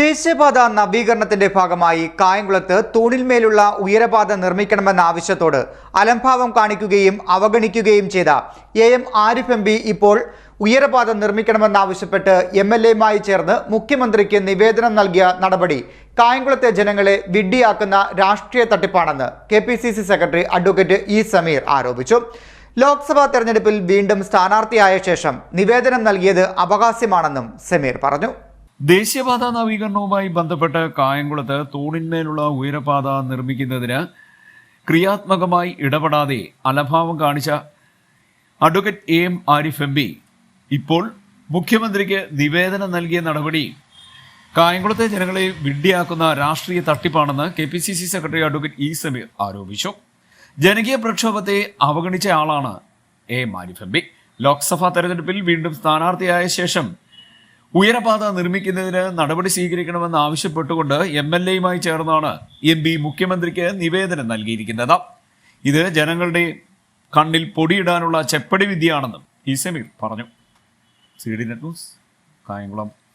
ദേശീയപാത നവീകരണത്തിന്റെ ഭാഗമായി കായംകുളത്ത് തൂണിൽമേലുള്ള ഉയരപാത നിർമ്മിക്കണമെന്ന ആവശ്യത്തോട് അലംഭാവം കാണിക്കുകയും അവഗണിക്കുകയും ചെയ്ത A M Arif M P ഇപ്പോൾ ഉയരപാത നിർമ്മിക്കണമെന്നാവശ്യപ്പെട്ട് എം എൽ എയുമായി ചേർന്ന് മുഖ്യമന്ത്രിക്ക് നിവേദനം നൽകിയ നടപടി കായംകുളത്തെ ജനങ്ങളെ വിഡ്ഢിയാക്കുന്ന രാഷ്ട്രീയ തട്ടിപ്പാണെന്ന് K secretary advocate E Sameer ആരോപിച്ചു. ലോക്സഭാ തെരഞ്ഞെടുപ്പിൽ വീണ്ടും സ്ഥാനാർത്ഥിയായ ശേഷം നിവേദനം നൽകിയത് അപഹാസ്യമാണെന്നും സമീർ പറഞ്ഞു. ദേശീയപാത നവീകരണവുമായി ബന്ധപ്പെട്ട് കായംകുളത്ത് തൂണിന്മേലുള്ള ഉയരപാത നിർമ്മിക്കുന്നതിന് ക്രിയാത്മകമായി ഇടപെടാതെ അലഭാവം കാണിച്ച advocate A M Arif M P ഇപ്പോൾ മുഖ്യമന്ത്രിക്ക് നിവേദനം നൽകിയ നടപടി കായംകുളത്തെ ജനങ്ങളെ വിഡ്ഢിയാക്കുന്ന രാഷ്ട്രീയ തട്ടിപ്പാണെന്ന് K P C C secretary advocate E Sameer ആരോപിച്ചു. ജനകീയ പ്രക്ഷോഭത്തെ അവഗണിച്ച ആളാണ് A M Arif M P. Lok Sabha തെരഞ്ഞെടുപ്പിൽ വീണ്ടും സ്ഥാനാർത്ഥിയായ ശേഷം ഉയരപാത നിർമ്മിക്കുന്നതിന് നടപടി സ്വീകരിക്കണമെന്ന് ആവശ്യപ്പെട്ടുകൊണ്ട് എം എൽ എയുമായി ചേർന്നാണ് എം പി മുഖ്യമന്ത്രിക്ക് നിവേദനം നൽകിയിരിക്കുന്നത്. ഇത് ജനങ്ങളുടെ കണ്ണിൽ പൊടിയിടാനുള്ള ചെപ്പടി വിദ്യയാണെന്നും സമീർ പറഞ്ഞു. C D net news Kayamkulam.